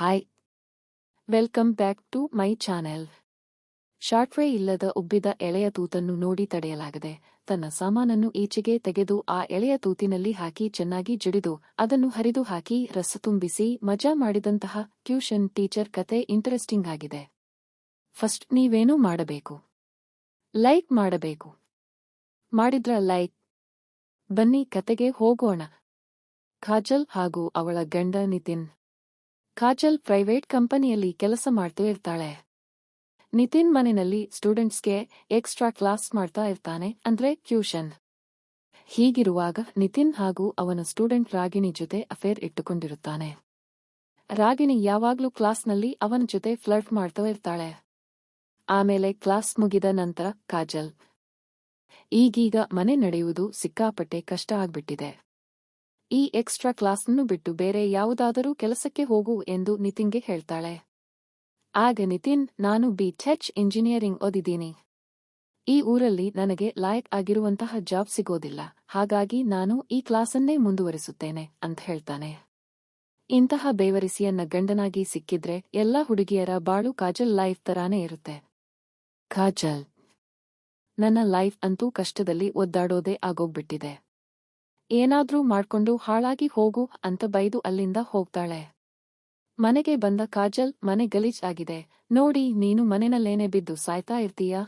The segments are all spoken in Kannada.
Hi welcome back to my channel ಶಾರ್ಟ್ವೇ ಇಲ್ಲದ ಉಬ್ಬಿದ ಎಳೆಯ ತೂತನ್ನು ನೋಡಿ ತಡೆಯಲಾಗದೆ, ತನ್ನ ಸಾಮಾನನ್ನು ಈಚೆಗೆ ತೆಗೆದು ಆ ಎಳೆಯ ತೂತಿನಲ್ಲಿ ಹಾಕಿ ಚೆನ್ನಾಗಿ ಜಡಿದು, ಅದನ್ನು ಹರಿದು ಹಾಕಿ ರಸ ತುಂಬಿಸಿ ಮಜಾ ಮಾಡಿದಂತಹ ಟ್ಯೂಷನ್ ಟೀಚರ್ ಕತೆ ಇಂಟರೆಸ್ಟಿಂಗ್ ಆಗಿದೆ. ಫಸ್ಟ್ ನೀವೇನೂ ಮಾಡಬೇಕು. ಲೈಕ್ ಮಾಡಬೇಕು. ಮಾಡಿದ್ರ ಲೈಕ್. ಬನ್ನಿ ಕತೆಗೆ ಹೋಗೋಣ. ಖಾಜಲ್ ಹಾಗೂ ಅವಳ ಗಂಡ ನಿತಿನ್. ಕಾಜಲ್ ಪ್ರೈವೇಟ್ ಕಂಪನಿಯಲ್ಲಿ ಕೆಲಸ ಮಾಡ್ತಾ ಇರ್ತಾಳೆ. ನಿತಿನ್ ಮನೆಯಲ್ಲಿ ಸ್ಟೂಡೆಂಟ್ಸ್ಗೆ ಎಕ್ಸ್ಟ್ರಾ ಕ್ಲಾಸ್ ಮಾಡ್ತಾ ಇರ್ತಾನೆ ಅಂದ್ರೆ ಟ್ಯೂಷನ್. ಹೀಗಿರುವಾಗ ನಿತಿನ್ ಹಾಗೂ ಅವನ ಸ್ಟೂಡೆಂಟ್ ರಾಗಿಣಿ ಜೊತೆ ಅಫೇರ್ ಇಟ್ಟುಕೊಂಡಿರುತ್ತಾನೆ. ರಾಗಿಣಿ ಯಾವಾಗ್ಲೂ ಕ್ಲಾಸ್ನಲ್ಲಿ ಅವನ ಜೊತೆ ಫ್ಲರ್ಟ್ ಮಾಡ್ತಾ ಇರ್ತಾಳೆ. ಆಮೇಲೆ ಕ್ಲಾಸ್ ಮುಗಿದ ನಂತರ ಕಾಜಲ್. ಈಗೀಗ ಮನೆ ನಡೆಯುವುದು ಸಿಕ್ಕಾಪಟ್ಟೆ ಕಷ್ಟ ಆಗ್ಬಿಟ್ಟಿದೆ. ಈ ಎಕ್ಸ್ಟ್ರಾ ಕ್ಲಾಸ್ನ್ನು ಬಿಟ್ಟು ಬೇರೆ ಯಾವುದಾದರೂ ಕೆಲಸಕ್ಕೆ ಹೋಗು ಎಂದು ನಿತಿನ್ಗೆ ಹೇಳ್ತಾಳೆ. ಆಗ ನಿತಿನ್, ನಾನು ಬಿ ಟೆಚ್ ಇಂಜಿನಿಯರಿಂಗ್ ಓದಿದ್ದೀನಿ. ಈ ಊರಲ್ಲಿ ನನಗೆ ಲಾಯಕ್ ಆಗಿರುವಂತಹ ಜಾಬ್ ಸಿಗೋದಿಲ್ಲ. ಹಾಗಾಗಿ ನಾನು ಈ ಕ್ಲಾಸನ್ನೇ ಮುಂದುವರಿಸುತ್ತೇನೆ, ಅಂತ ಹೇಳ್ತಾನೆ. ಇಂತಹ ಬೇವರಿಸಿಯನ್ನ ಗಂಡನಾಗಿ ಸಿಕ್ಕಿದ್ರೆ ಎಲ್ಲ ಹುಡುಗಿಯರ ಬಾಳು ಕಾಜಲ್ ಲೈಫ್ ತರಾನೇ ಇರುತ್ತೆ. ಕಾಜಲ್. ನನ್ನ ಲೈಫ್ ಅಂತೂ ಕಷ್ಟದಲ್ಲಿ ಒದ್ದಾಡೋದೇ ಆಗೋಗ್ಬಿಟ್ಟಿದೆ. ಏನಾದ್ರೂ ಮಾಡ್ಕೊಂಡು ಹಾಳಾಗಿ ಹೋಗು ಅಂತ ಬೈದು ಅಲ್ಲಿಂದ ಹೋಗ್ತಾಳೆ. ಮನೆಗೆ ಬಂದ ಕಾಜಲ್ ಮನೆ ಗಲೀಜ್ ಆಗಿದೆ. ನೋಡಿ, ನೀನು ಮನೆಯಲ್ಲೇನೆ ಬಿದ್ದು ಸಾಯ್ತಾ ಇರ್ತೀಯ?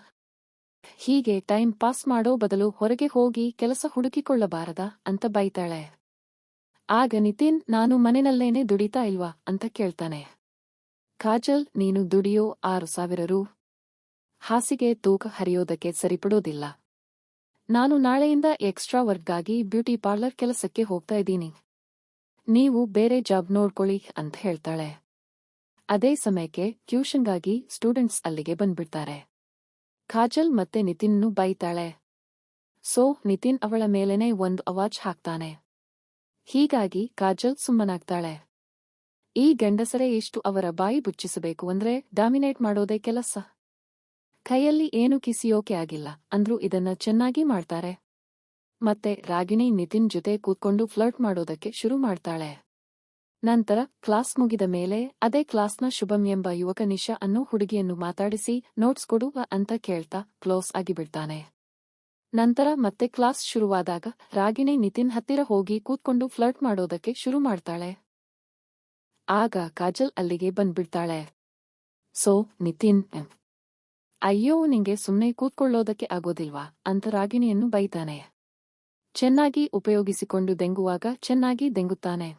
ಹೀಗೆ ಟೈಮ್ ಪಾಸ್ ಮಾಡೋ ಬದಲು ಹೊರಗೆ ಹೋಗಿ ಕೆಲಸ ಹುಡುಕಿಕೊಳ್ಳಬಾರದ ಅಂತ ಬೈತಾಳೆ. ಆಗ ನಿತಿನ್, ನಾನು ಮನೆಯಲ್ಲೇನೆ ದುಡಿತಾ ಇಲ್ವಾ ಅಂತ ಕೇಳ್ತಾನೆ. ಕಾಜಲ್, ನೀನು ದುಡಿಯೋ ಆರು ಸಾವಿರ ರೂ. ಹಾಸಿಗೆ ತೂಕ ಹರಿಯೋದಕ್ಕೆ ಸರಿಪಡೋದಿಲ್ಲ. ನಾನು ನಾಳೆಯಿಂದ ಎಕ್ಸ್ಟ್ರಾ ವರ್ಕ್ಗಾಗಿ ಬ್ಯೂಟಿ ಪಾರ್ಲರ್ ಕೆಲಸಕ್ಕೆ ಹೋಗ್ತಾ ಇದ್ದೀನಿ. ನೀವು ಬೇರೆ ಜಾಬ್ ನೋಡ್ಕೊಳ್ಳಿ ಅಂತ ಹೇಳ್ತಾಳೆ. ಅದೇ ಸಮಯಕ್ಕೆ ಟ್ಯೂಷನ್ಗಾಗಿ ಸ್ಟೂಡೆಂಟ್ಸ್ ಅಲ್ಲಿಗೆ ಬಂದ್ಬಿಡ್ತಾರೆ. ಕಾಜಲ್ ಮತ್ತೆ ನಿತಿನ್ನು ಬೈತಾಳೆ. ಸೊ, ನಿತಿನ್ ಅವಳ ಮೇಲೇನೆ ಒಂದು ಅವಾಜ್ ಹಾಕ್ತಾನೆ. ಹೀಗಾಗಿ ಕಾಜಲ್ ಸುಮ್ಮನಾಗ್ತಾಳೆ. ಈ ಗಂಡಸರೇ ಇಷ್ಟು ಅವರ ಬಾಯಿ ಬುಚ್ಚಿಸಬೇಕು ಅಂದ್ರೆ ಡಾಮಿನೇಟ್ ಮಾಡೋದೇ ಕೆಲಸ. ಕೈಯಲ್ಲಿ ಏನು ಕಿಸಿಯೋಕೆ ಆಗಿಲ್ಲ. ಅಂದ್ರೂ ಇದನ್ನ ಚೆನ್ನಾಗಿ ಮಾಡ್ತಾರೆ. ಮತ್ತೆ ರಾಗಿಣಿ ನಿತಿನ್ ಜೊತೆ ಕೂತ್ಕೊಂಡು ಫ್ಲರ್ಟ್ ಮಾಡೋದಕ್ಕೆ ಶುರು ಮಾಡ್ತಾಳೆ. ನಂತರ ಕ್ಲಾಸ್ ಮುಗಿದ ಮೇಲೆ ಅದೇ ಕ್ಲಾಸ್ನ ಶುಭಂ ಎಂಬ ಯುವಕ ನಿಶಾ ಅನ್ನೋ ಹುಡುಗಿಯನ್ನು ಮಾತಾಡಿಸಿ, ನೋಟ್ಸ್ ಕೊಡುವ ಅಂತ ಕೇಳ್ತಾ ಕ್ಲೋಸ್ ಆಗಿಬಿಡ್ತಾನೆ. ನಂತರ ಮತ್ತೆ ಕ್ಲಾಸ್ ಶುರುವಾದಾಗ ರಾಗಿಣಿ ನಿತಿನ್ ಹತ್ತಿರ ಹೋಗಿ ಕೂತ್ಕೊಂಡು ಫ್ಲರ್ಟ್ ಮಾಡೋದಕ್ಕೆ ಶುರು ಮಾಡ್ತಾಳೆ. ಆಗ ಕಾಜಲ್ ಅಲ್ಲಿಗೆ ಬಂದ್ಬಿಡ್ತಾಳೆ. ಸೋ, ನಿತಿನ್ ಅಯ್ಯೋ, ನಿಂಗೆ ಸುಮ್ಮನೆ ಕೂತ್ಕೊಳ್ಳೋದಕ್ಕೆ ಆಗೋದಿಲ್ವಾ? ಅಂತ ರಾಗಿಣಿಯನ್ನು ಬೈತಾನೆ. ಚೆನ್ನಾಗಿ ಉಪಯೋಗಿಸಿಕೊಂಡು ದೆಂಗುವಾಗ ಚೆನ್ನಾಗಿ ದೆಂಗುತ್ತಾನೆ.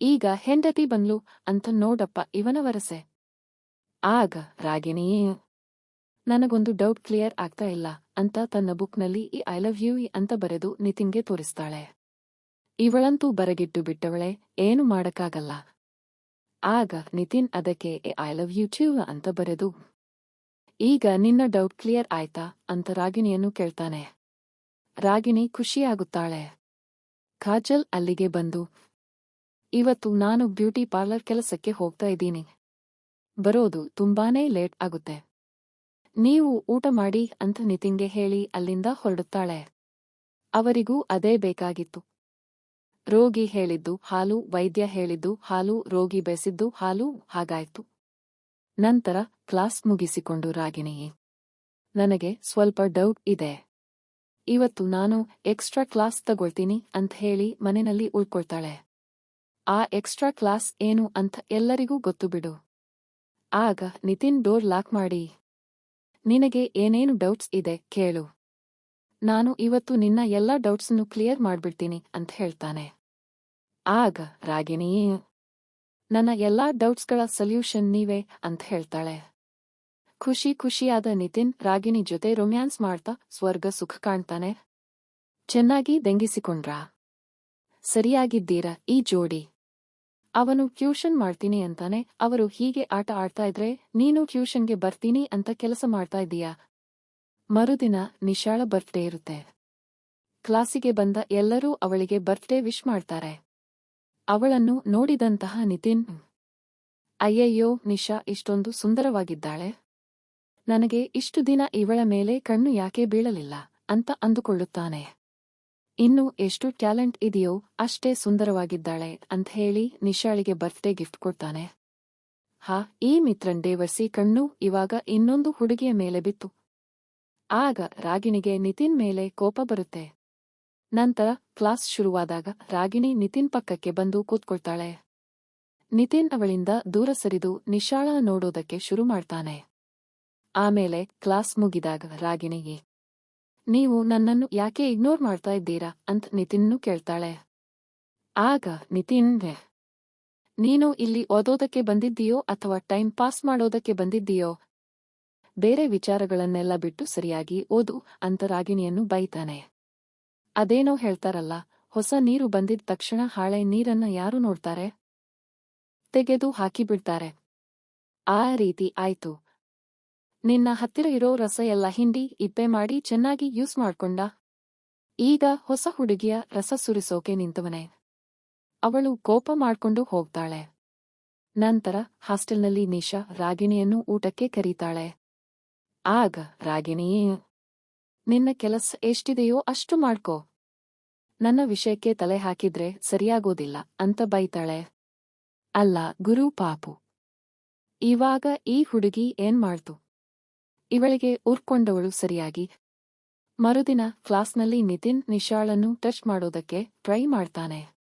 ಈಗ ಹೆಂಡತಿ ಬಂದ್ಲು ಅಂತ ನೋಡಪ್ಪ ಇವನ ವರಸೆ. ಆಗ ರಾಗಿಣಿ, ನನಗೊಂದು ಡೌಟ್ ಕ್ಲಿಯರ್ ಆಗ್ತಾ ಇಲ್ಲ ಅಂತ ತನ್ನ ಬುಕ್ನಲ್ಲಿ ಈ ಐ ಲವ್ ಯು ಅಂತ ಬರೆದು ನಿತಿನ್ಗೆ ತೋರಿಸ್ತಾಳೆ. ಇವಳಂತೂ ಬರಗಿಟ್ಟು ಬಿಟ್ಟವಳೆ, ಏನು ಮಾಡಕ್ಕಾಗಲ್ಲ. ಆಗ ನಿತಿನ್ ಅದಕ್ಕೆ ಐ ಲವ್ ಯು ಟ್ಯೂ ಅಂತ ಬರೆದು ಈಗ ನಿನ್ನ ಡೌಟ್ ಕ್ಲಿಯರ್ ಆಯ್ತಾ? ಅಂತ ರಾಗಿಣಿಯನ್ನು ಕೇಳ್ತಾನೆ. ರಾಗಿಣಿ ಖುಷಿಯಾಗುತ್ತಾಳೆ. ಕಾಜಲ್ ಅಲ್ಲಿಗೆ ಬಂದು, ಇವತ್ತು ನಾನು ಬ್ಯೂಟಿ ಪಾರ್ಲರ್ ಕೆಲಸಕ್ಕೆ ಹೋಗ್ತಾ ಇದ್ದೀನಿ. ಬರೋದು ತುಂಬಾನೇ ಲೇಟ್ ಆಗುತ್ತೆ. ನೀವು ಊಟ ಮಾಡಿ ಅಂತ ನಿತಿನ್ಗೆ ಹೇಳಿ ಅಲ್ಲಿಂದ ಹೊರಡುತ್ತಾಳೆ. ಅವರಿಗೂ ಅದೇ ಬೇಕಾಗಿತ್ತು. ರೋಗಿ ಹೇಳಿದ್ದು ಹಾಲು, ವೈದ್ಯ ಹೇಳಿದ್ದು ಹಾಲು, ರೋಗಿ ಬೆಸಿದ್ದು ಹಾಲು, ಹಾಗಾಯ್ತು. ನಂತರ ಕ್ಲಾಸ್ ಮುಗಿಸಿಕೊಂಡು ರಾಗಿಣಿ ನನಗೆ ಸ್ವಲ್ಪ ಡೌಟ್ ಇದೆ. ಇವತ್ತು ನಾನು ಎಕ್ಸ್ಟ್ರಾ ಕ್ಲಾಸ್ ತಗೊಳ್ತೀನಿ ಅಂತ ಹೇಳಿ ಮನೆಯಲ್ಲಿ ಉಳ್ಕೊಳ್ತಾಳೆ. ಆ ಎಕ್ಸ್ಟ್ರಾ ಕ್ಲಾಸ್ ಏನು ಅಂತ ಎಲ್ಲರಿಗೂ ಗೊತ್ತು ಬಿಡು. ಆಗ ನಿತಿನ್ ಡೋರ್ ಲಾಕ್ ಮಾಡಿ. ನಿನಗೆ ಏನೇನು ಡೌಟ್ಸ್ ಇದೆ ಕೇಳು. ನಾನು ಇವತ್ತು ನಿನ್ನ ಎಲ್ಲ ಡೌಟ್ಸನ್ನು ಕ್ಲಿಯರ್ ಮಾಡ್ಬಿಡ್ತೀನಿ ಅಂತ ಹೇಳ್ತಾನೆ. ಆಗ ರಾಗಿಣಿ ನನ್ನ ಎಲ್ಲಾ ಡೌಟ್ಸ್ಗಳ ಸೊಲ್ಯೂಷನ್ ನೀವೇ ಅಂತ ಹೇಳ್ತಾಳೆ. ಖುಷಿ ಖುಷಿಯಾದ ನಿತಿನ್ ರಾಗಿಣಿ ಜೊತೆ ರೊಮ್ಯಾನ್ಸ್ ಮಾಡ್ತಾ ಸ್ವರ್ಗ ಸುಖ ಕಾಣ್ತಾನೆ. ಚೆನ್ನಾಗಿ ದೆಂಗಿಸಿಕೊಂಡ್ರಾ. ಸರಿಯಾಗಿದ್ದೀರಾ ಈ ಜೋಡಿ? ಅವನು ಟ್ಯೂಷನ್ ಮಾಡ್ತೀನಿ ಅಂತಾನೆ. ಅವರು ಹೀಗೆ ಆಟ ಆಡ್ತಾ ಇದ್ರೆ ನೀನು ಟ್ಯೂಷನ್ಗೆ ಬರ್ತೀನಿ ಅಂತ ಕೆಲಸ ಮಾಡ್ತಾ ಇದ್ದೀಯಾ? ಮರುದಿನ ನಿಶಾಳ ಬರ್ತ್ಡೇ ಇರುತ್ತೆ. ಕ್ಲಾಸಿಗೆ ಬಂದ ಎಲ್ಲರೂ ಅವಳಿಗೆ ಬರ್ತ್ಡೇ ವಿಶ್ ಮಾಡ್ತಾರೆ. ಅವಳನ್ನು ನೋಡಿದಂತಹ ನಿತಿನ್ ಅಯ್ಯಯ್ಯೋ ನಿಶಾ ಇಷ್ಟೊಂದು ಸುಂದರವಾಗಿದ್ದಾಳೆ. ನನಗೆ ಇಷ್ಟು ದಿನ ಇವಳ ಮೇಲೆ ಕಣ್ಣು ಯಾಕೆ ಬೀಳಲಿಲ್ಲ ಅಂತ ಅಂದುಕೊಳ್ಳುತ್ತಾನೆ. ಇನ್ನು ಎಷ್ಟು ಟ್ಯಾಲೆಂಟ್ ಇದೆಯೋ ಅಷ್ಟೇ ಸುಂದರವಾಗಿದ್ದಾಳೆ ಅಂತ ಹೇಳಿ ನಿಶಾಳಿಗೆ ಬರ್ತ್ಡೇ ಗಿಫ್ಟ್ ಕೊಡ್ತಾನೆ. ಹಾ ಈ ಮಿತ್ರನ್ ಡೇವರ್ಸಿ ಕಣ್ಣು ಇವಾಗ ಇನ್ನೊಂದು ಹುಡುಗಿಯ ಮೇಲೆ ಬಿತ್ತು. ಆಗ ರಾಗಿಣಿಗೆ ನಿತಿನ್ ಮೇಲೆ ಕೋಪ ಬರುತ್ತೆ. ನಂತರ ಕ್ಲಾಸ್ ಶುರುವಾದಾಗ ರಾಗಿಣಿ ನಿತಿನ್ ಪಕ್ಕಕ್ಕೆ ಬಂದು ಕೂತ್ಕೊಳ್ತಾಳೆ. ನಿತಿನ್ ಅವಳಿಂದ ದೂರ ಸರಿದು ನಿಶಾಳ ನೋಡೋದಕ್ಕೆ ಶುರು ಮಾಡ್ತಾನೆ. ಆಮೇಲೆ ಕ್ಲಾಸ್ ಮುಗಿದಾಗ ರಾಗಿಣಿಗೆ ನೀವು ನನ್ನನ್ನು ಯಾಕೆ ಇಗ್ನೋರ್ ಮಾಡ್ತಾ ಇದ್ದೀರಾ? ಅಂತ ನಿತಿನ್ನು ಕೇಳ್ತಾಳೆ. ಆಗ ನಿತಿನ್ "ವ್ಯೆ, ನೀನು ಇಲ್ಲಿ ಓದೋದಕ್ಕೆ ಬಂದಿದ್ದೀಯೋ ಅಥವಾ ಟೈಮ್ ಪಾಸ್ ಮಾಡೋದಕ್ಕೆ ಬಂದಿದ್ದೀಯೋ? ಬೇರೆ ವಿಚಾರಗಳನ್ನೆಲ್ಲ ಬಿಟ್ಟು ಸರಿಯಾಗಿ ಓದು ಅಂತ ರಾಗಿಣಿಯನ್ನು ಬೈತಾನೆ. ಅದೇನೋ ಹೇಳ್ತಾರಲ್ಲ, ಹೊಸ ನೀರು ಬಂದಿದ್ ತಕ್ಷಣ ಹಾಳೆ ನೀರನ್ನ ಯಾರು ನೋಡ್ತಾರೆ? ತೆಗೆದು ಹಾಕಿಬಿಡ್ತಾರೆ. ಆ ರೀತಿ ಆಯ್ತು. ನಿನ್ನ ಹತ್ತಿರ ಇರೋ ರಸ ಎಲ್ಲ ಹಿಂಡಿ, ಇಪ್ಪೆ ಮಾಡಿ ಚೆನ್ನಾಗಿ ಯೂಸ್ ಮಾಡ್ಕೊಂಡ. ಈಗ ಹೊಸ ಹುಡುಗಿಯ ರಸ ಸುರಿಸೋಕೆ ನಿಂತವನೆ. ಅವಳು ಕೋಪ ಮಾಡ್ಕೊಂಡು ಹೋಗ್ತಾಳೆ. ನಂತರ ಹಾಸ್ಟೆಲ್ನಲ್ಲಿ ನಿಶಾ ರಾಗಿಣಿಯನ್ನು ಊಟಕ್ಕೆ ಕರೀತಾಳೆ. ಆಗ ರಾಗಿಣಿ ನಿನ್ನ ಕೆಲಸ ಎಷ್ಟಿದೆಯೋ ಅಷ್ಟು ಮಾಡ್ಕೋ. ನನ್ನ ವಿಷಯಕ್ಕೆ ತಲೆ ಹಾಕಿದ್ರೆ ಸರಿಯಾಗೋದಿಲ್ಲ ಅಂತ ಬೈತಾಳೆ. ಅಲ್ಲ, ಗುರು ಪಾಪು. ಇವಾಗ ಈ ಹುಡುಗಿ ಏನ್ ಮಾಡ್ತು? ಇವಳಿಗೆ ಉರ್ಕೊಂಡವಳು ಸರಿಯಾಗಿ. ಮರುದಿನ ಕ್ಲಾಸ್ನಲ್ಲಿ ನಿತಿನ್ ನಿಶಾಳನ್ನು ಟಚ್ ಮಾಡೋದಕ್ಕೆ ಟ್ರೈ ಮಾಡ್ತಾನೆ.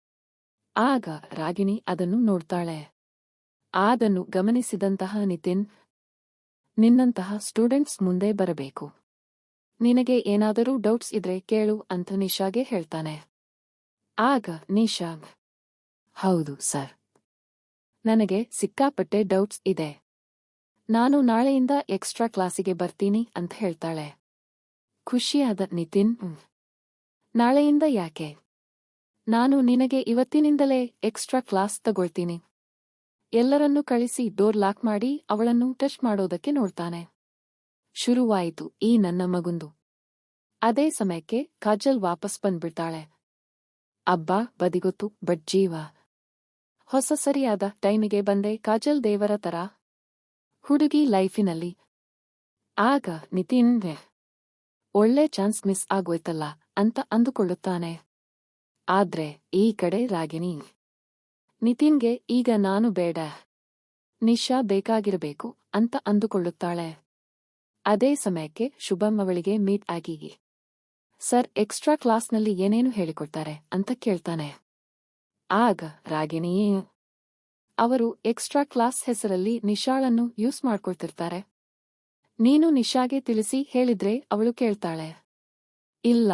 ಆಗ ರಾಗಿಣಿ ಅದನ್ನು ನೋಡ್ತಾಳೆ. ಆದನ್ನು ಗಮನಿಸಿದಂತಹ ನಿತಿನ್, ನಿನ್ನಂತಹ ಸ್ಟೂಡೆಂಟ್ಸ್ ಮುಂದೆ ಬರಬೇಕು. ನಿನಗೆ ಏನಾದರೂ ಡೌಟ್ಸ್ ಇದ್ರೆ ಕೇಳು ಅಂತ ನಿಶಾಗೆ ಹೇಳ್ತಾನೆ. ಆಗ ನಿಶಾ ಹೌದು ಸರ್. ನನಗೆ ಸಿಕ್ಕಾಪಟ್ಟೆ ಡೌಟ್ಸ್ ಇದೆ. ನಾನು ನಾಳೆಯಿಂದ ಎಕ್ಸ್ಟ್ರಾ ಕ್ಲಾಸಿಗೆ ಬರ್ತೀನಿ ಅಂತ ಹೇಳ್ತಾಳೆ. ಖುಷಿಯಾದ ನಿತಿನ್, "ಹ್ಮ್. ನಾಳೆಯಿಂದ ಯಾಕೆ? ನಾನು ನಿನಗೆ ಇವತ್ತಿನಿಂದಲೇ ಎಕ್ಸ್ಟ್ರಾ ಕ್ಲಾಸ್ ತಗೊಳ್ತೀನಿ. ಎಲ್ಲರನ್ನೂ ಕಳಿಸಿ ಡೋರ್ ಲಾಕ್ ಮಾಡಿ ಅವಳನ್ನು ಟಚ್ ಮಾಡೋದಕ್ಕೆ ನೋಡ್ತಾನೆ. ಶುರುವಾಯಿತು ಈ ನನ್ನ ಮಗುಂದು. ಅದೇ ಸಮಯಕ್ಕೆ ಕಾಜಲ್ ವಾಪಸ್ ಬಂದ್ಬಿಡ್ತಾಳೆ. ಅಬ್ಬಾ ಬದಿಗೊತ್ತು ಬಟ್ ಜೀವ. ಹೊಸ ಸರಿಯಾದ ಟೈಮಿಗೆ ಬಂದೆ ಕಾಜಲ್ ದೇವರ ತರ. ಹುಡುಗಿ ಲೈಫಿನಲ್ಲಿ. ಆಗ ನಿತಿನ್ "ವ್ಯೆ, ಒಳ್ಳೆ ಚಾನ್ಸ್ ಮಿಸ್ ಆಗೋಯ್ತಲ್ಲ ಅಂತ ಅಂದುಕೊಳ್ಳುತ್ತಾನೆ. ಆದ್ರೆ ಈ ಕಡೆ ರಾಗಿಣಿ. ನಿತಿನ್ಗೆ ಈಗ ನಾನು ಬೇಡ. ನಿಶಾ ಬೇಕಾಗಿರಬೇಕು ಅಂತ ಅಂದುಕೊಳ್ಳುತ್ತಾಳೆ. ಅದೇ ಸಮಯಕ್ಕೆ ಶುಭಂ ಅವಳಿಗೆ ಮೀಟ್ ಆಗಿ ಸರ್, ಎಕ್ಸ್ಟ್ರಾ ಕ್ಲಾಸ್ನಲ್ಲಿ ಏನೇನು ಹೇಳಿಕೊಡ್ತಾರೆ ಅಂತ ಕೇಳ್ತಾನೆ. ಆಗ ರಾಗಿಣಿ ಅವರು ಎಕ್ಸ್ಟ್ರಾ ಕ್ಲಾಸ್ ಹೆಸರಲ್ಲಿ ನಿಶಾಳನ್ನು ಯೂಸ್ ಮಾಡ್ಕೊಳ್ತಿರ್ತಾರೆ. ನೀನು ನಿಶಾಗೆ ತಿಳಿಸಿ ಹೇಳಿದ್ರೆ ಅವಳು ಕೇಳ್ತಾಳೆ. ಇಲ್ಲ.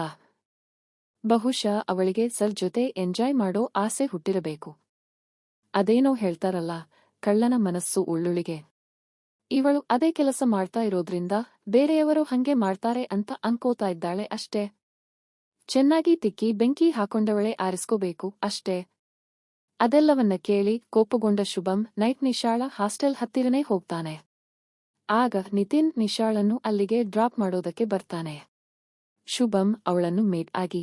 ಬಹುಶಃ ಅವಳಿಗೆ ಸರ್ ಜೊತೆ ಎಂಜಾಯ್ ಮಾಡೋ ಆಸೆ ಹುಟ್ಟಿರಬೇಕು. ಅದೇನೋ ಹೇಳ್ತಾರಲ್ಲ, ಕಳ್ಳನ ಮನಸ್ಸು ಉಳ್ಳುಳಿಗೆ. ಇವಳು ಅದೇ ಕೆಲಸ ಮಾಡ್ತಾ ಇರೋದ್ರಿಂದ ಬೇರೆಯವರು ಹಂಗೆ ಮಾಡ್ತಾರೆ ಅಂತ ಅನ್ಕೋತಾ ಇದ್ದಾಳೆ ಅಷ್ಟೇ. ಚೆನ್ನಾಗಿ ತಿಕ್ಕಿ ಬೆಂಕಿ ಹಾಕೊಂಡವಳೆ ಆರಿಸ್ಕೋಬೇಕು ಅಷ್ಟೇ. ಅದೆಲ್ಲವನ್ನ ಕೇಳಿ ಕೋಪಗೊಂಡ ಶುಭಂ ನೈಟ್ ನಿಶಾಳ ಹಾಸ್ಟೆಲ್ ಹತ್ತಿರನೇ ಹೋಗ್ತಾನೆ. ಆಗ ನಿತಿನ್ ನಿಶಾಳನ್ನು ಅಲ್ಲಿಗೆ ಡ್ರಾಪ್ ಮಾಡೋದಕ್ಕೆ ಬರ್ತಾನೆ. ಶುಭಂ ಅವಳನ್ನು ಮೇಟ್ ಆಗಿ,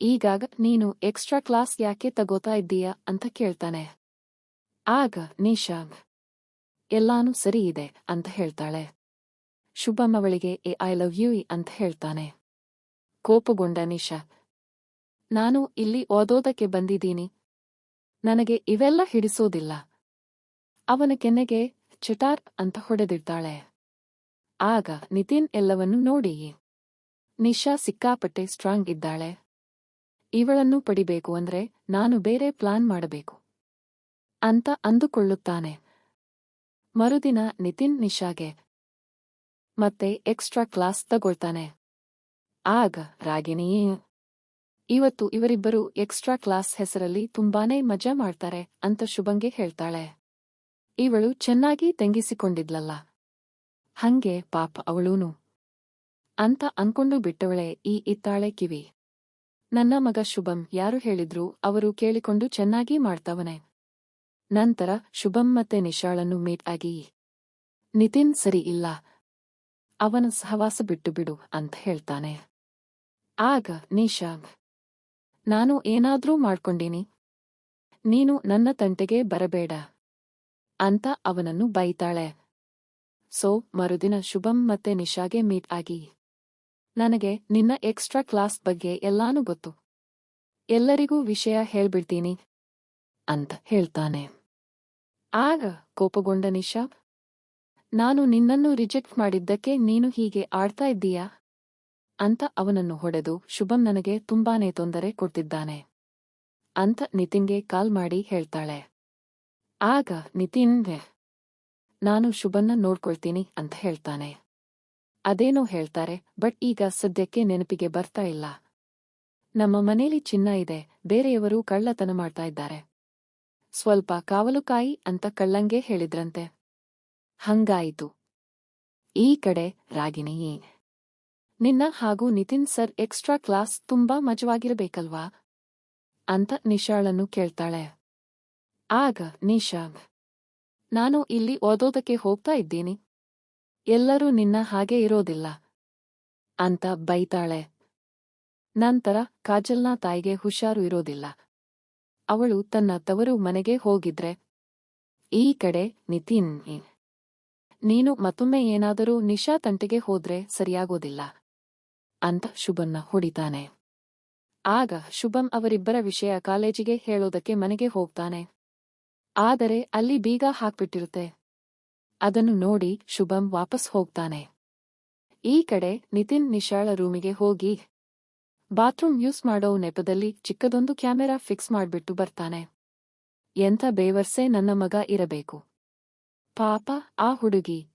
ಈಗಾಗ ನೀನು ಎಕ್ಸ್ಟ್ರಾ ಕ್ಲಾಸ್ ಯಾಕೆ ತಗೋತಾ ಇದ್ದೀಯಾ? ಅಂತ ಕೇಳ್ತಾನೆ. ಆಗ ನಿಶಾಗ್ ಎಲ್ಲಾನು ಸರಿ ಇದೆ ಅಂತ ಹೇಳ್ತಾಳೆ. ಶುಭಂ ಅವಳಿಗೆ ಎ ಐ ಲವ್ ಯು ಅಂತ ಹೇಳ್ತಾನೆ. ಕೋಪಗೊಂಡ ನಿಶಾ, ನಾನು ಇಲ್ಲಿ ಓದೋದಕ್ಕೆ ಬಂದಿದ್ದೀನಿ. ನನಗೆ ಇವೆಲ್ಲ ಹಿಡಿಸೋದಿಲ್ಲ. ಅವನ ಕೆನ್ನೆಗೆ ಚಟಾರ್ ಅಂತ ಹೊಡೆದಿದ್ದಾಳೆ ಆಗ ನಿತಿನ್ ಎಲ್ಲವನ್ನೂ ನೋಡಿ. ನಿಶಾ ಸಿಕ್ಕಾಪಟ್ಟೆ ಸ್ಟ್ರಾಂಗ್ ಇದ್ದಾಳೆ. ಇವಳನ್ನು ಪಡಿಬೇಕು ಅಂದ್ರೆ ನಾನು ಬೇರೆ ಪ್ಲಾನ್ ಮಾಡಬೇಕು ಅಂತ ಅಂದುಕೊಳ್ಳುತ್ತಾನೆ. ಮರುದಿನ ನಿತಿನ್ ನಿಶಾಗೆ. ಮತ್ತೆ ಎಕ್ಸ್ಟ್ರಾ ಕ್ಲಾಸ್ ತಗೊಳ್ತಾನೆ. ಆಗ ರಾಗಿಣಿ ಇವತ್ತು ಇವರಿಬ್ಬರು ಎಕ್ಸ್ಟ್ರಾ ಕ್ಲಾಸ್ ಹೆಸರಲ್ಲಿ ತುಂಬಾನೇ ಮಜಾ ಮಾಡ್ತಾರೆ ಅಂತ ಶುಭಂಗೆ ಹೇಳ್ತಾಳೆ. ಇವಳು ಚೆನ್ನಾಗಿ ತೆಂಗಿಸಿಕೊಂಡಿದ್ಲಲ್ಲ. ಹಂಗೆ ಪಾಪ ಅವಳೂನು. ಅಂತ ಅನ್ಕೊಂಡು ಬಿಟ್ಟವಳೆ ಈ ಇತ್ತಾಳೆ ಕಿವಿ. ನನ್ನ ಮಗ ಶುಭಂ ಯಾರು ಹೇಳಿದ್ರು ಅವರು ಕೇಳಿಕೊಂಡು ಚೆನ್ನಾಗಿ ಮಾಡ್ತವನೆ. ನಂತರ ಶುಭಂ ಮತ್ತೆ ನಿಶಾಳನ್ನು ಮೀಟ್ ಆಗಿ, ನಿತಿನ್ ಸರಿ ಇಲ್ಲ, ಅವನ ಸಹವಾಸ ಬಿಟ್ಟು ಬಿಡು ಅಂತ ಹೇಳ್ತಾನೆ. ಆಗ ನಿಶಾ, ನಾನು ಏನಾದ್ರೂ ಮಾಡ್ಕೊಂಡೀನಿ, ನೀನು ನನ್ನ ತಂಟೆಗೆ ಬರಬೇಡ ಅಂತ ಅವನನ್ನು ಬೈತಾಳೆ. ಸೊ, ಮರುದಿನ ಶುಭಂ ಮತ್ತೆ ನಿಶಾಗೆ ಮೀಟ್ ಆಗಿ, ನನಗೆ ನಿನ್ನ ಎಕ್ಸ್ಟ್ರಾ ಕ್ಲಾಸ್ ಬಗ್ಗೆ ಎಲ್ಲಾನು ಗೊತ್ತು, ಎಲ್ಲರಿಗೂ ವಿಷಯ ಹೇಳ್ಬಿಡ್ತೀನಿ ಅಂತ ಹೇಳ್ತಾನೆ. ಆಗ ಕೋಪಗೊಂಡ ನಿಶಾಬ್, ನಾನು ನಿನ್ನನ್ನು ರಿಜೆಕ್ಟ್ ಮಾಡಿದ್ದಕ್ಕೆ ನೀನು ಹೀಗೆ ಆಡ್ತಾ ಇದ್ದೀಯಾ? ಅಂತ ಅವನನ್ನು ಹೊಡೆದು ಶುಭಂ ನನಗೆ ತುಂಬಾನೇ ತೊಂದರೆ ಕೊಡ್ತಿದ್ದಾನೆ ಅಂತ ನಿತಿನ್ಗೆ ಕಾಲ್ ಮಾಡಿ ಹೇಳ್ತಾಳೆ. ಆಗ ನಿತಿನ್, ನಾನು ಶುಭನ್ನ ನೋಡ್ಕೊಳ್ತೀನಿ ಅಂತ ಹೇಳ್ತಾನೆ. ಅದೇನೋ ಹೇಳ್ತಾರೆ, ಬಟ್ ಈಗ ಸದ್ಯಕ್ಕೆ ನೆನಪಿಗೆ ಬರ್ತಾ ಇಲ್ಲ. ನಮ್ಮ ಮನೇಲಿ ಚಿನ್ನ ಇದೆ, ಬೇರೆಯವರು ಕಳ್ಳತನ ಮಾಡ್ತಾ ಇದ್ದಾರೆ. ಸ್ವಲ್ಪ ಕಾವಲುಕಾಯಿ ಅಂತ ಕಳ್ಳಂಗೆ ಹೇಳಿದ್ರಂತೆ. ಹಂಗಾಯಿತು. ಈ ಕಡೆ ರಾಗಿಣಿಯೇ, ನಿನ್ನ ಹಾಗೂ ನಿತಿನ್ ಸರ್ ಎಕ್ಸ್ಟ್ರಾ ಕ್ಲಾಸ್ ತುಂಬಾ ಮಜವಾಗಿರಬೇಕಲ್ವಾ? ಅಂತ ನಿಶಾಳನ್ನು ಕೇಳ್ತಾಳೆ. ಆಗ ನಿಶಾ, ನಾನು ಇಲ್ಲಿ ಓದೋದಕ್ಕೆ ಹೋಗ್ತಾ ಇದ್ದೀನಿ. ಎಲ್ಲರೂ ನಿನ್ನ ಹಾಗೆ ಇರೋದಿಲ್ಲ. ಅಂತ ಬೈತಾಳೆ. ನಂತರ ಕಾಜಲ್ನ ತಾಯಿಗೆ ಹುಷಾರು ಇರೋದಿಲ್ಲ. ಅವಳು ತನ್ನ ತವರು ಮನೆಗೆ ಹೋಗಿದ್ರೆ, ಈ ಕಡೆ ನಿತಿನ್, ನೀನು ಮತ್ತೊಮ್ಮೆ ಏನಾದರೂ ನಿಶಾ ತಂಟೆಗೆ ಹೋದ್ರೆ ಸರಿಯಾಗೋದಿಲ್ಲ ಅಂತ ಶುಭನ್ನ ಹೊಡಿತಾನೆ. ಆಗ ಶುಭಂ ಅವರಿಬ್ಬರ ವಿಷಯ ಕಾಲೇಜಿಗೆ ಹೇಳೋದಕ್ಕೆ ಮನೆಗೆ ಹೋಗ್ತಾನೆ. ಆದರೆ ಅಲ್ಲಿ ಬೀಗ ಹಾಕ್ಬಿಟ್ಟಿರುತ್ತೆ. ಅದನ್ನು ನೋಡಿ ಶುಭಂ ವಾಪಸ್ ಹೋಗ್ತಾನೆ. ಈ ಕಡೆ ನಿತಿನ್ ನಿಶಾಳ ರೂಮಿಗೆ ಹೋಗಿ ಬಾತ್ರೂಮ್ ಯೂಸ್ ಮಾಡೋ ನೆಪದಲ್ಲಿ ಚಿಕ್ಕದೊಂದು ಕ್ಯಾಮೆರಾ ಫಿಕ್ಸ್ ಮಾಡ್ಬಿಟ್ಟು ಬರ್ತಾನೆ. ಎಂಥ ಬೇವರ್ಸೆ ನನ್ನ ಮಗ ಇರಬೇಕು. ಪಾಪ, ಆ ಹುಡುಗಿ.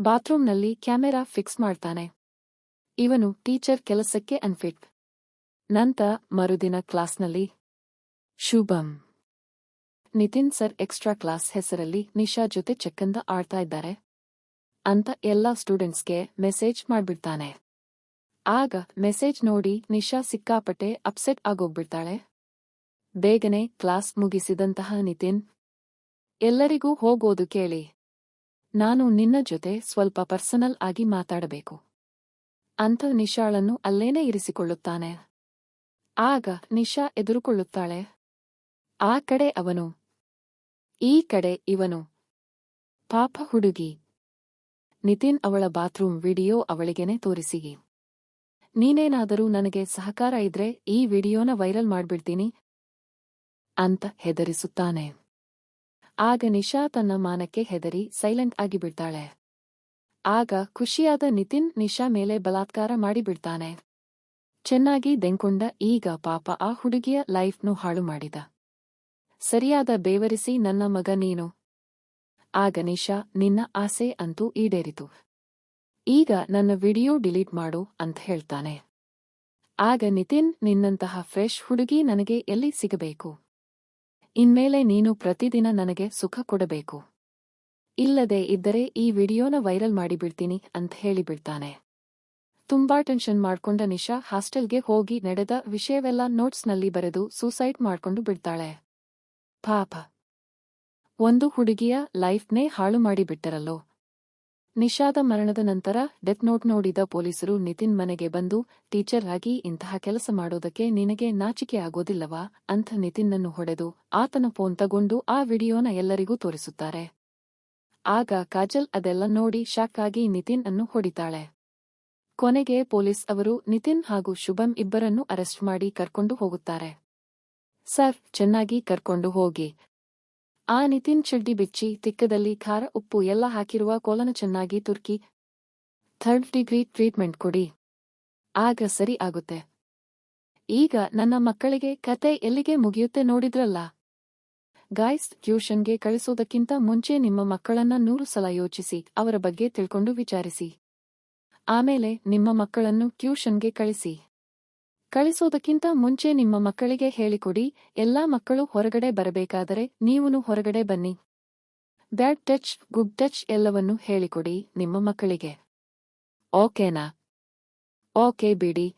ಬಾತ್ರೂಮ್ನಲ್ಲಿ ಕ್ಯಾಮೆರಾ ಫಿಕ್ಸ್ ಮಾಡ್ತಾನೆ. ಇವನು ಟೀಚರ್ ಕೆಲಸಕ್ಕೆ ಅನ್ಫಿಟ್. ನಂತ ಮರುದಿನ ಕ್ಲಾಸ್ನಲ್ಲಿ, Shubham. Nitin sir extra class ಹೆಸರಲ್ಲಿ ನಿಶಾ ಜೊತೆ ಚೆಕ್ಕಂದ ಆಡ್ತಾ ಇದ್ದಾರೆ. ಅಂತ ಎಲ್ಲ ಸ್ಟೂಡೆಂಟ್ಸ್ಗೆ ಮೆಸೇಜ್ ಮಾಡ್ಬಿಡ್ತಾನೆ. ಆಗ ಮೆಸೇಜ್ ನೋಡಿ ನಿಶಾ ಸಿಕ್ಕಾಪಟ್ಟೆ ಅಪ್ಸೆಟ್ ಆಗೋಗ್ಬಿಡ್ತಾಳೆ. ಬೇಗನೆ ಕ್ಲಾಸ್ ಮುಗಿಸಿದಂತಹ ನಿತಿನ್, ಎಲ್ಲರಿಗೂ ಹೋಗೋದು ಕೇಳಿ. ನಾನು ನಿನ್ನ ಜೊತೆ ಸ್ವಲ್ಪ ಪರ್ಸನಲ್ ಆಗಿ ಮಾತಾಡಬೇಕು. ಅಂಥ ನಿಶಾಳನ್ನು ಅಲ್ಲೇನೆ ಇರಿಸಿಕೊಳ್ಳುತ್ತಾನೆ. ಆಗ ನಿಶಾ ಎದುರುಕೊಳ್ಳುತ್ತಾಳೆ. ಆ ಕಡೆ ಅವನು. ಈ ಕಡೆ ಇವನು. ಪಾಪ ಹುಡುಗಿ. ನಿತಿನ್ ಅವಳ ಬಾತ್ರೂಮ್ ವಿಡಿಯೋ ಅವಳಿಗೆನೆ ತೋರಿಸಿ ನೀನೇನಾದರೂ ನನಗೆ ಸಹಕಾರ ಇದ್ರೆ ಈ ವಿಡಿಯೋನ ವೈರಲ್ ಮಾಡ್ಬಿಡ್ತೀನಿ ಅಂತ ಹೆದರಿಸುತ್ತಾನೆ. ಆಗ ನಿಶಾ ತನ್ನ ಮಾನಕ್ಕೆ ಹೆದರಿ ಸೈಲೆಂಟ್ ಆಗಿಬಿಡ್ತಾಳೆ. ಆಗ ಖುಷಿಯಾದ ನಿತಿನ್ ನಿಶಾ ಮೇಲೆ ಬಲಾತ್ಕಾರ ಮಾಡಿಬಿಡ್ತಾನೆ. ಚೆನ್ನಾಗಿ ದೆಂಕೊಂಡ ಈಗ ಪಾಪ ಆ ಹುಡುಗಿಯ ಲೈಫ್ನು ಹಾಳು ಮಾಡಿದ. ಸರಿಯಾದ ಬೇವರಿಸಿ ನನ್ನ ಮಗ ನೀನು. ಆಗ ನಿಶಾ ನಿನ್ನ ಆಸೆ ಅಂತೂ ಈಡೇರಿತು. ಈಗ ನನ್ನ ವಿಡಿಯೋ ಡಿಲೀಟ್ ಮಾಡು ಅಂತ ಹೇಳ್ತಾನೆ. ಆಗ ನಿತಿನ್ ನಿನ್ನಂತಹ ಫ್ರೆಶ್ ಹುಡುಗಿ ನನಗೆ ಎಲ್ಲಿ ಸಿಗಬೇಕು? ಇನ್ಮೇಲೆ ನೀನು ಪ್ರತಿದಿನ ನನಗೆ ಸುಖ ಕೊಡಬೇಕು. ಇಲ್ಲದೆ ಇದ್ದರೆ ಈ ವಿಡಿಯೋನ ವೈರಲ್ ಮಾಡಿಬಿಡ್ತೀನಿ ಅಂತ ಹೇಳಿಬಿಡ್ತಾನೆ. ತುಂಬಾ ಟೆನ್ಷನ್ ಮಾಡ್ಕೊಂಡ ನಿಶಾ ಹಾಸ್ಟೆಲ್ಗೆ ಹೋಗಿ ನಡೆದ ವಿಷಯವೆಲ್ಲ ನೋಟ್ಸ್ನಲ್ಲಿ ಬರೆದು ಸೂಸೈಡ್ ಮಾಡ್ಕೊಂಡು ಬಿಡ್ತಾಳೆ. ಪಾಪ. ಒಂದು ಹುಡುಗಿಯ ಲೈಫ್ನೇ ಹಾಳು ಮಾಡಿಬಿಟ್ಟರಲ್ಲೋ? ನಿಶಾದ ಮರಣದ ನಂತರ ಡೆತ್ ನೋಟ್ ನೋಡಿದ ಪೊಲೀಸರು ನಿತಿನ್ ಮನೆಗೆ ಬಂದು, ಟೀಚರ್ ಆಗಿ ಇಂತಹ ಕೆಲಸ ಮಾಡೋದಕ್ಕೆ ನಿನಗೆ ನಾಚಿಕೆ ಆಗೋದಿಲ್ಲವಾ? ಅಂಥ ನಿತಿನ್ನನ್ನು ಹೊಡೆದು, ಆತನ ಫೋನ್ ತಗೊಂಡು ಆ ವಿಡಿಯೋನ ಎಲ್ಲರಿಗೂ ತೋರಿಸುತ್ತಾರೆ. ಆಗ ಕಾಜಲ್ ಅದೆಲ್ಲ ನೋಡಿ ಶಾಕ್ ಆಗಿ ನಿತಿನ್ ಅನ್ನು ಹೊಡಿತಾಳೆ. ಕೊನೆಗೆ ಪೊಲೀಸ್ ಅವರು ನಿತಿನ್ ಹಾಗೂ ಶುಭಂ ಇಬ್ಬರನ್ನು ಅರೆಸ್ಟ್ ಮಾಡಿ ಕರ್ಕೊಂಡು ಹೋಗುತ್ತಾರೆ. ಸರ್, ಚೆನ್ನಾಗಿ ಕರ್ಕೊಂಡು ಹೋಗಿ. ಆ ನಿತಿನ್ ಚಡ್ಡಿ ಬಿಚ್ಚಿ ತಿಕ್ಕದಲ್ಲಿ ಖಾರ ಉಪ್ಪು ಎಲ್ಲ ಹಾಕಿರುವ ಕೋಲನ ಚೆನ್ನಾಗಿ ತುರ್ಕಿ ಥರ್ಡ್ ಡಿಗ್ರಿ ಟ್ರೀಟ್ಮೆಂಟ್ ಕೊಡಿ. ಆಗ ಸರಿ ಆಗುತ್ತೆ. ಈಗ ನನ್ನ ಮಕ್ಕಳಿಗೆ ಕತೆ ಎಲ್ಲಿಗೆ ಮುಗಿಯುತ್ತೆ ನೋಡಿದ್ರಲ್ಲ. ಗಾಯ್ಸ್ ಟ್ಯೂಷನ್ಗೆ ಕಳಿಸೋದಕ್ಕಿಂತ ಮುಂಚೆ ನಿಮ್ಮ ಮಕ್ಕಳನ್ನ ನೂರು ಸಲ ಯೋಚಿಸಿ, ಅವರ ಬಗ್ಗೆ ತಿಳ್ಕೊಂಡು ವಿಚಾರಿಸಿ. ಆಮೇಲೆ ನಿಮ್ಮ ಮಕ್ಕಳನ್ನು ಟ್ಯೂಷನ್ಗೆ ಕಳಿಸಿ. ಕಳಿಸೋದಕ್ಕಿಂತ ಮುಂಚೆ ನಿಮ್ಮ ಮಕ್ಕಳಿಗೆ ಹೇಳಿಕೊಡಿ, ಎಲ್ಲಾ ಮಕ್ಕಳು ಹೊರಗಡೆ ಬರಬೇಕಾದರೆ ನೀವುನು ಹೊರಗಡೆ ಬನ್ನಿ. ಬ್ಯಾಡ್ ಟಚ್, ಗುಡ್ ಟಚ್ ಎಲ್ಲವನ್ನೂ ಹೇಳಿಕೊಡಿ ನಿಮ್ಮ ಮಕ್ಕಳಿಗೆ. ಓಕೆನಾ? ಓಕೆ ಬಿಡಿ.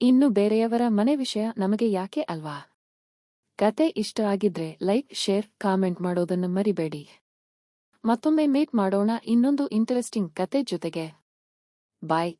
ಇನ್ನು ಬೇರೆಯವರ ಮನೆ ವಿಷಯ ನಮಗೆ ಯಾಕೆ ಅಲ್ವಾ? ಕತೆ ಇಷ್ಟ ಆಗಿದ್ರೆ ಲೈಕ್, ಶೇರ್, ಕಾಮೆಂಟ್ ಮಾಡೋದನ್ನು ಮರಿಬೇಡಿ. ಮತ್ತೊಮ್ಮೆ ಮೀಟ್ ಮಾಡೋಣ ಇನ್ನೊಂದು ಇಂಟರೆಸ್ಟಿಂಗ್ ಕತೆ ಜೊತೆಗೆ. ಬಾಯ್.